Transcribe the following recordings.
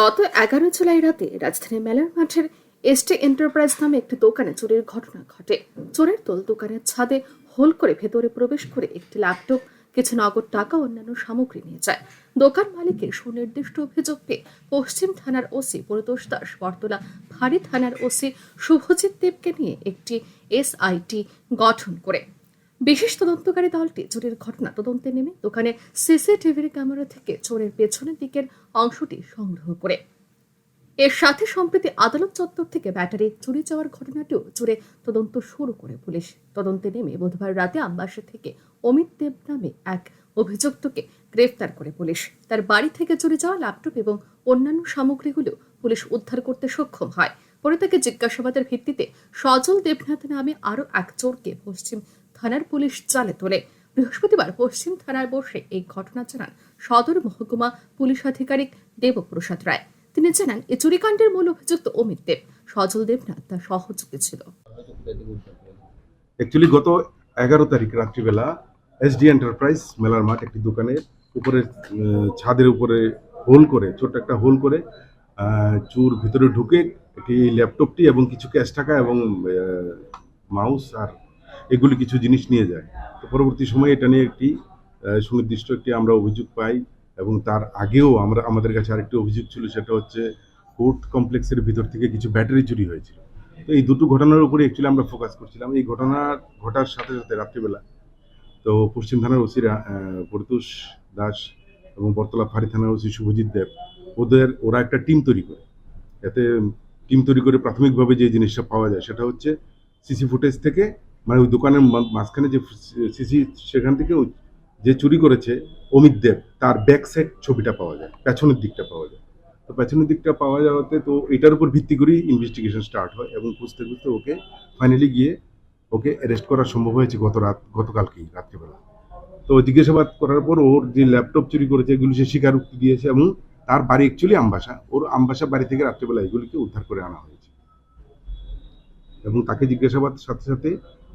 গত এগারো জুলাই রাতে রাজধানীর মেলার মাঠের এসটি এন্টারপ্রাইজ নামে একটি দোকানে চুরির ঘটনা ঘটে। চোরের দল দোকানের ছাদে হোল করে ভেতরে প্রবেশ করে একটি ল্যাপটপ কিছু নগদ টাকা, অন্যান্য সামগ্রী নিয়ে যায়। দোকান মালিকের সুনির্দিষ্ট অভিযোগ পেয়ে পশ্চিম থানার ওসি পরিতোষ দাস বরতলা ভারী থানার ওসি শুভজিৎ দেবকে নিয়ে একটি এসআইটি গঠন করে। বিশেষ তদন্তকারী দলটি চুরির ঘটনা তদন্তে নেমে দোকানে সিসিটিভির ক্যামেরা থেকে চোরের পেছনের দিকের অংশটি সংগ্রহ করে। এর সাথে সম্প্রতি আদালত চত্বর থেকে ব্যাটারি চুরি যাওয়ার ঘটনাটিও জুড়ে তদন্ত শুরু করে পুলিশ। তদন্তে নেমে বুধবার রাতে আমবাসা থেকে অমিত দেব নামে এক অভিযুক্তকে গ্রেফতার করে পুলিশ। তার বাড়ি থেকে চুরি যাওয়া ল্যাপটপ এবং অন্যান্য সামগ্রীগুলো পুলিশ উদ্ধার করতে সক্ষম হয়। পরে তাকে জিজ্ঞাসাবাদের ভিত্তিতে সজল দেবনাথ নামে আরও এক চোরকে পশ্চিম থানার পুলিশ জালে তোলে। বৃহস্পতিবার পশ্চিম থানায় বসে এই ঘটনা জানান সদর মহকুমা পুলিশ আধিকারিক দেবপ্রসাদ রায়। তিনি জানান এই চুরিকাণ্ডের মূল অভিযুক্ত অমিত দেব। সজল দেবনাথ তার সহযোগী ছিল। অ্যাকচুয়ালি গত এগারো তারিখ রাত্রিবেলা এসডি এন্টারপ্রাইজ মেলার মাঠ একটি দোকানের উপরে ছাদের উপরে হোল করে, ছোট্ট একটা হোল করে চুর ভিতরে ঢুকে একটি ল্যাপটপটি এবং কিছু ক্যাশ টাকা এবং মাউস আর এগুলি কিছু জিনিস নিয়ে যায়। তো পরবর্তী সময়ে এটা নিয়ে একটি সুনির্দিষ্ট একটি আমরা অভিযোগ পাই এবং তার আগেও আমরা, আমাদের কাছে আরেকটি অভিযোগ ছিল, সেটা হচ্ছে কোর্ট কমপ্লেক্সের ভিতর থেকে কিছু ব্যাটারি চুরি হয়েছিল। তো এই দুটো ঘটনার উপরে অ্যাকচুয়ালি আমরা ফোকাস করছিলাম। এই ঘটনা ঘটার সাথে সাথে রাত্রিবেলা তো পশ্চিম থানার ওসি পরিতোষ দাস এবং বর্তলা ফাঁড়ি থানার ওসি শুভজিৎ দেব, ওদের, ওরা একটা টিম তৈরি করে। এতে টিম তৈরি করে প্রাথমিকভাবে যে জিনিসটা পাওয়া যায় সেটা হচ্ছে সিসি ফুটেজ থেকে মানে ওই দোকানের মাঝখানে যে সিসি সেখান থেকে যে চুরি করেছে অমিত দেব, তার ব্যাক সাইড ছবিটা পাওয়া যায়, পেছনের দিকটা পাওয়া যায়। তো পেছনের দিকটা পাওয়া যাওয়াতে তো এটার উপর ভিত্তি করেই ইনভেস্টিগেশন স্টার্ট হয় এবং খুঁজতে খুঁজতে ওকে ফাইনালি গিয়ে ওকে অ্যারেস্ট করা সম্ভব হয়েছে গত রাত, গতকালকেই, রাত্রিবেলা। তো জিজ্ঞাসাবাদ করার পর ওর যে ল্যাপটপ চুরি করেছে, এগুলি সে স্বীকারোক্তি দিয়েছে এবং তার বাড়ি অ্যাকচুয়ালি আমবাসা। ওর আমবাসা বাড়ি থেকে রাত্রিবেলা এগুলিকে উদ্ধার করে আনা হয়েছে। এবং তাকে জিজ্ঞাসাবাদ সাথে সাথে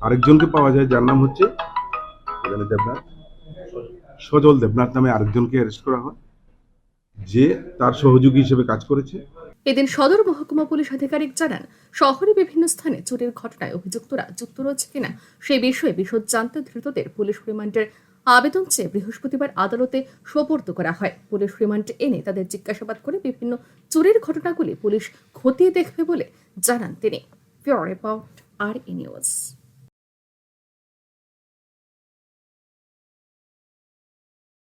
আরেকজনকে পাওয়া যায়, যার নাম হচ্ছে এখানে দেবনাথ। সজল দেবনাথ নামে আরেকজনকে অ্যারেস্ট করা হয়, যে তার সহযোগী হিসেবে কাজ করেছে। এদিন সদর মহকুমা পুলিশ আধিকারিক জানান, শহরে বিভিন্ন স্থানে চুরির ঘটনায় অভিযুক্তরা যুক্ত রয়েছে কিনা সেই বিষয়ে বিশদ জানতে ধৃতদের পুলিশ রিমান্ডের আবেদন চেয়ে বৃহস্পতিবার আদালতে সোপর্দ করা হয়। পুলিশ রিমান্ডে এনে তাদের জিজ্ঞাসাবাদ করে বিভিন্ন চুরির ঘটনাগুলি পুলিশ খতিয়ে দেখবে বলে জানান তিনি। pure about are in use.